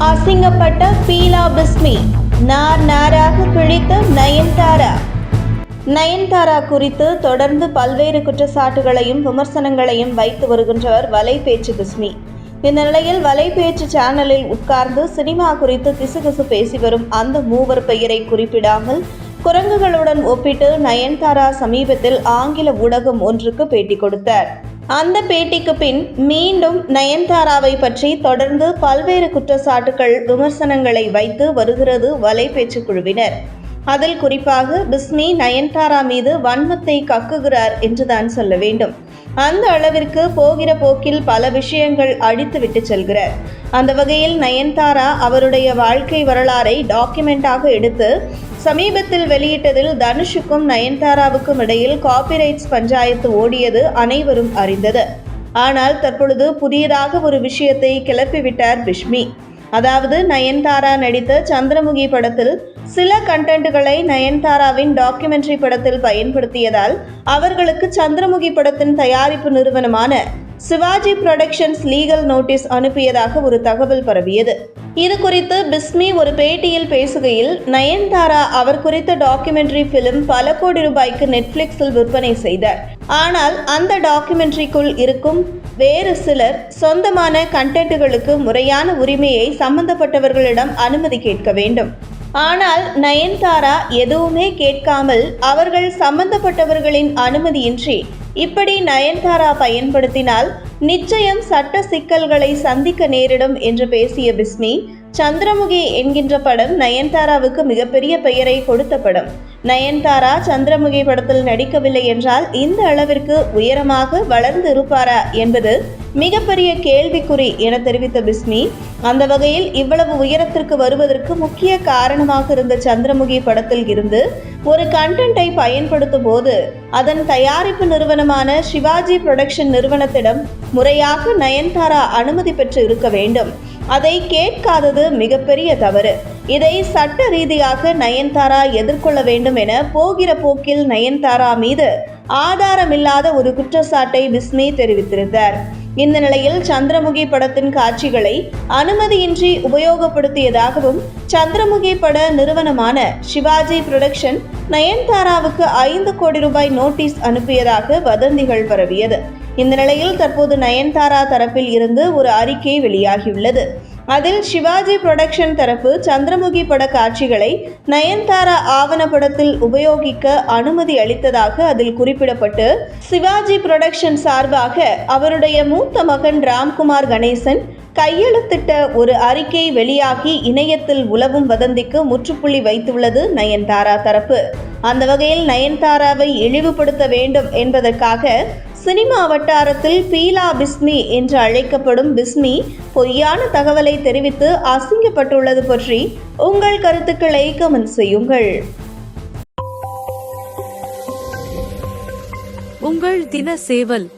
அசிங்கப்பட்ட பீலா பிஸ்மி நார் நாராக கிழித்த நயன்தாரா. நயன்தாரா குறித்து தொடர்ந்து பல்வேறு குற்றச்சாட்டுகளையும் விமர்சனங்களையும் வைத்து வருகின்றவர் வலைபேச்சு பிஸ்மி. இந்த நிலையில் வலைபேச்சு சேனலில் உட்கார்ந்து சினிமா குறித்து கிசுகிசு பேசி வரும் அந்த மூவர் பெயரை குறிப்பிடாமல் குரங்குகளுடன் ஒப்பிட்டு நயன்தாரா சமீபத்தில் ஆங்கில ஊடகம் ஒன்றுக்கு பேட்டி கொடுத்தார். அந்த பேட்டிக்கு பின் மீண்டும் நயன்தாராவை பற்றி தொடர்ந்து பல்வேறு குற்றச்சாட்டுகள் விமர்சனங்களை வைத்து வருகிறது வலைபேச்சு குழுவினர். அதில் குறிப்பாக பிஸ்மி நயன்தாரா மீது வன்மத்தை கக்குகிறார் என்றுதான் சொல்ல வேண்டும். அந்த அளவிற்கு போகிற போக்கில் பல விஷயங்கள் அடித்து விட்டு செல்கிறார். அந்த வகையில் நயன்தாரா அவருடைய வாழ்க்கை வரலாறை டாக்குமெண்டாக எடுத்து சமீபத்தில் வெளியிட்டதில் தனுஷுக்கும் நயன்தாராவுக்கும் இடையில் காப்பிரைட்ஸ் பஞ்சாயத்து ஓடியது அனைவரும் அறிந்தது. ஆனால் தற்பொழுது புதியதாக ஒரு விஷயத்தை கிளப்பிவிட்டார் பிஷ்மி. அதாவது நயன்தாரா நடித்த சந்திரமுகி படத்தில் சில கண்டென்ட்டுகளை நயன்தாராவின் டாக்குமெண்ட்ரி படத்தில் பயன்படுத்தியதால் அவர்களுக்கு சந்திரமுகி படத்தின் தயாரிப்பு நிறுவனமான சிவாஜி புரொடக்ஷன்ஸ் லீகல் நோட்டீஸ் அனுப்பியதாக ஒரு தகவல் பரவியது. இது குறித்து பிஸ்மி ஒரு பேட்டியில் பேசுகையில் நயன்தாரா அவர் குறித்த டாக்குமெண்ட்ரி பிலிம் பல கோடி ரூபாய்க்கு நெட்ஃப்ளிக்ஸில் விற்பனை செய்தார். ஆனால் அந்த டாக்குமெண்ட்ரிக்குள் இருக்கும் வேறு சிலர் சொந்தமான கண்டென்ட்டுகளுக்கு முறையான உரிமையை சம்பந்தப்பட்டவர்களிடம் அனுமதி கேட்க வேண்டும். ஆனால் நயன்தாரா எதுவுமே கேட்காமல் அவர்கள் சம்பந்தப்பட்டவர்களின் அனுமதியின்றி இப்படி நயன்தாரா பயன்படுத்தினால் நிச்சயம் சட்ட சிக்கல்களை சந்திக்க நேரிடும் என்று பேசிய பிஸ்மி சந்திரமுகி என்கின்ற படம் நயன்தாராவுக்கு மிகப்பெரிய பெயரை கொடுத்த படம் நயன்தாரா சந்திரமுகி படத்தில் நடிக்கவில்லை என்றால் இந்த அளவிற்கு உயரமாக வளர்ந்து இருப்பாரா என்பது மிகப்பெரிய கேள்விக்குறி என தெரிவித்த பிஸ்மி அந்த வகையில் இவ்வளவு உயரத்திற்கு வருவதற்கு முக்கிய காரணமாக இருந்த சந்திரமுகி படத்தில் இருந்து ஒரு கண்டென்ட்டை பயன்படுத்தும் போது அதன் தயாரிப்பு நிறுவனமான சிவாஜி புரொடக்ஷன் நிறுவனத்திடம் முறையாக நயன்தாரா அனுமதி பெற்று இருக்க வேண்டும். அதை கேட்காதது மிகப்பெரிய தவறு. இதை சட்ட ரீதியாக நயன்தாரா எதிர்கொள்ள வேண்டும் என போகிற போக்கில் நயன்தாரா மீது ஆதாரமில்லாத ஒரு குற்றச்சாட்டை விஸ்மி தெரிவித்திருந்தார். இந்த நிலையில் சந்திரமுகி படத்தின் காட்சிகளை அனுமதியின்றி உபயோகப்படுத்தியதாகவும் சந்திரமுகி பட நிறுவனமான சிவாஜி புரொடக்ஷன் நயன்தாராவுக்கு ஐந்து கோடி ரூபாய் நோட்டீஸ் அனுப்பியதாக வதந்திகள் பரவியது. இந்த நிலையில் தற்போது நயன்தாரா தரப்பில் இருந்து ஒரு அறிக்கை வெளியாகியுள்ளது. அதில் சிவாஜி புரொடக்ஷன் தரப்பு சந்திரமுகி பட காட்சிகளை நயன்தாரா ஆவணப்படத்தில் உபயோகிக்க அனுமதி அளித்ததாக அதில் குறிப்பிடப்பட்டு சிவாஜி புரொடக்ஷன் சார்பாக அவருடைய மூத்த மகன் ராம்குமார் கணேசன் கையெழுத்திட்ட ஒரு அறிக்கை வெளியாகி இணையத்தில் உலவும் வதந்திக்கு முற்றுப்புள்ளி வைத்துள்ளது நயன்தாரா தரப்பு. அந்த வகையில் நயன்தாராவை இழிவுபடுத்த வேண்டும் என்பதற்காக சினிமா வட்டாரத்தில் பீலா பிஸ்மி என்று அழைக்கப்படும் பிஸ்மி பொய்யான தகவலை தெரிவித்து அசிங்கப்பட்டுள்ளது பற்றி உங்கள் கருத்துக்களை கமெண்ட் செய்யுங்கள். உங்கள் தின சேவல்